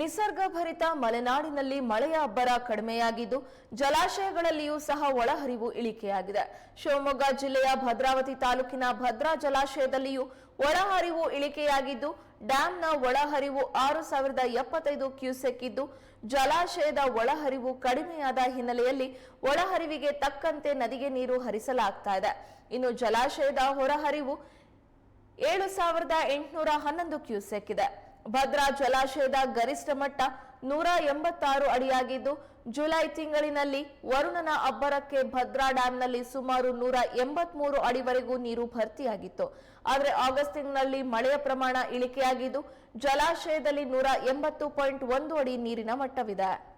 ನಿಸರ್ಗಭರಿತ ಮಲೆನಾಡಿನಲ್ಲಿ ಮಳೆಯ ಅಬ್ಬರ ಕಡಿಮೆಯಾಗಿದ್ದು, ಜಲಾಶಯಗಳಲ್ಲಿಯೂ ಸಹ ಒಳಹರಿವು ಇಳಿಕೆಯಾಗಿದೆ. ಶಿವಮೊಗ್ಗ ಜಿಲ್ಲೆಯ ಭದ್ರಾವತಿ ತಾಲೂಕಿನ ಭದ್ರಾ ಜಲಾಶಯದಲ್ಲಿಯೂ ಒಳಹರಿವು ಇಳಿಕೆಯಾಗಿದ್ದು ಡ್ಯಾಂನ ಒಳಹರಿವು ಆರು ಸಾವಿರದ ಎಪ್ಪತ್ತೈದು ಕ್ಯೂಸೆಕ್ ಇದ್ದು, ಜಲಾಶಯದ ಒಳಹರಿವು ಕಡಿಮೆಯಾದ ಹಿನ್ನೆಲೆಯಲ್ಲಿ ಒಳಹರಿವಿಗೆ ತಕ್ಕಂತೆ ನದಿಗೆ ನೀರು ಹರಿಸಲಾಗ್ತಾ ಇದೆ. ಇನ್ನು ಜಲಾಶಯದ ಹೊರಹರಿವು ಏಳು ಸಾವಿರದ ಎಂಟುನೂರ ಹನ್ನೊಂದು ಕ್ಯೂಸೆಕ್ ಇದೆ. ಭದ್ರಾ ಜಲಾಶಯದ ಗರಿಷ್ಠ ಮಟ್ಟ ನೂರ ಎಂಬತ್ತಾರು ಅಡಿಯಾಗಿದ್ದು, ಜುಲೈ ತಿಂಗಳಿನಲ್ಲಿ ವರುಣನ ಅಬ್ಬರಕ್ಕೆ ಭದ್ರಾ ಡ್ಯಾಂನಲ್ಲಿ ಸುಮಾರು ನೂರ ಎಂಬತ್ಮೂರು ಅಡಿವರೆಗೂ ನೀರು ಭರ್ತಿಯಾಗಿತ್ತು. ಆದರೆ ಆಗಸ್ಟ್ ತಿಂಗಳಲ್ಲಿ ಮಳೆಯ ಪ್ರಮಾಣ ಇಳಿಕೆಯಾಗಿದ್ದು, ಜಲಾಶಯದಲ್ಲಿ ನೂರ ಎಂಬತ್ತು ಪಾಯಿಂಟ್ ಒಂದು ಅಡಿ ನೀರಿನ ಮಟ್ಟವಿದೆ.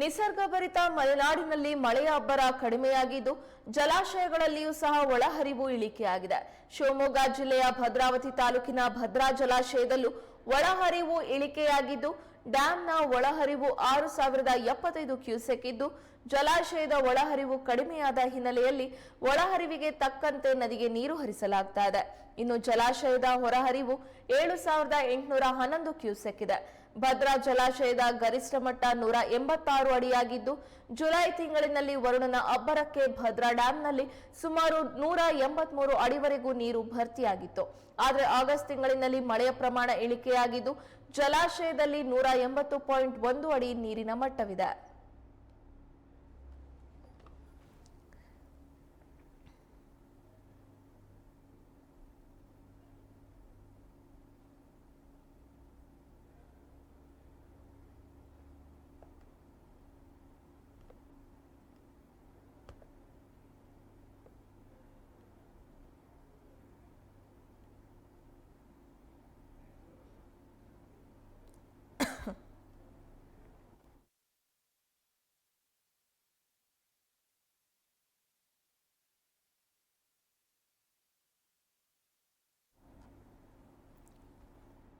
ನಿಸರ್ಗಭರಿತ ಮಲೆನಾಡಿನಲ್ಲಿ ಮಳೆಯ ಅಬ್ಬರ ಕಡಿಮೆಯಾಗಿದ್ದು, ಜಲಾಶಯಗಳಲ್ಲಿಯೂ ಸಹ ಒಳಹರಿವು ಇಳಿಕೆಯಾಗಿದೆ. ಶಿವಮೊಗ್ಗ ಜಿಲ್ಲೆಯ ಭದ್ರಾವತಿ ತಾಲೂಕಿನ ಭದ್ರಾ ಜಲಾಶಯದಲ್ಲೂ ಒಳಹರಿವು ಇಳಿಕೆಯಾಗಿದ್ದು ಡ್ಯಾಂನ ಒಳಹರಿವು ಆರು ಸಾವಿರದ ಎಪ್ಪತ್ತೈದು ಕ್ಯೂಸೆಕ್ ಇದ್ದು, ಜಲಾಶಯದ ಒಳಹರಿವು ಕಡಿಮೆಯಾದ ಹಿನ್ನೆಲೆಯಲ್ಲಿ ಒಳಹರಿವಿಗೆ ತಕ್ಕಂತೆ ನದಿಗೆ ನೀರು ಹರಿಸಲಾಗ್ತಾ ಇದೆ. ಇನ್ನು ಜಲಾಶಯದ ಹೊರಹರಿವು ಏಳು ಸಾವಿರದ ಎಂಟುನೂರ ಹನ್ನೊಂದು ಕ್ಯೂಸೆಕ್ ಇದೆ. ಭದ್ರಾ ಜಲಾಶಯದ ಗರಿಷ್ಠ ಮಟ್ಟ ನೂರ ಎಂಬತ್ತಾರು ಅಡಿಯಾಗಿದ್ದು, ಜುಲೈ ತಿಂಗಳಿನಲ್ಲಿ ವರುಣನ ಅಬ್ಬರಕ್ಕೆ ಭದ್ರಾ ಡ್ಯಾಂನಲ್ಲಿ ಸುಮಾರು ನೂರ ಎಂಬತ್ಮೂರು ಅಡಿವರೆಗೂ ನೀರು ಭರ್ತಿಯಾಗಿತ್ತು. ಆದರೆ ಆಗಸ್ಟ್ ತಿಂಗಳಿನಲ್ಲಿ ಮಳೆಯ ಪ್ರಮಾಣ ಇಳಿಕೆಯಾಗಿದ್ದು, ಜಲಾಶಯದಲ್ಲಿ ನೂರ ಎಂಬತ್ತು ಪಾಯಿಂಟ್ ಒಂದು ಅಡಿ ನೀರಿನ ಮಟ್ಟವಿದೆ.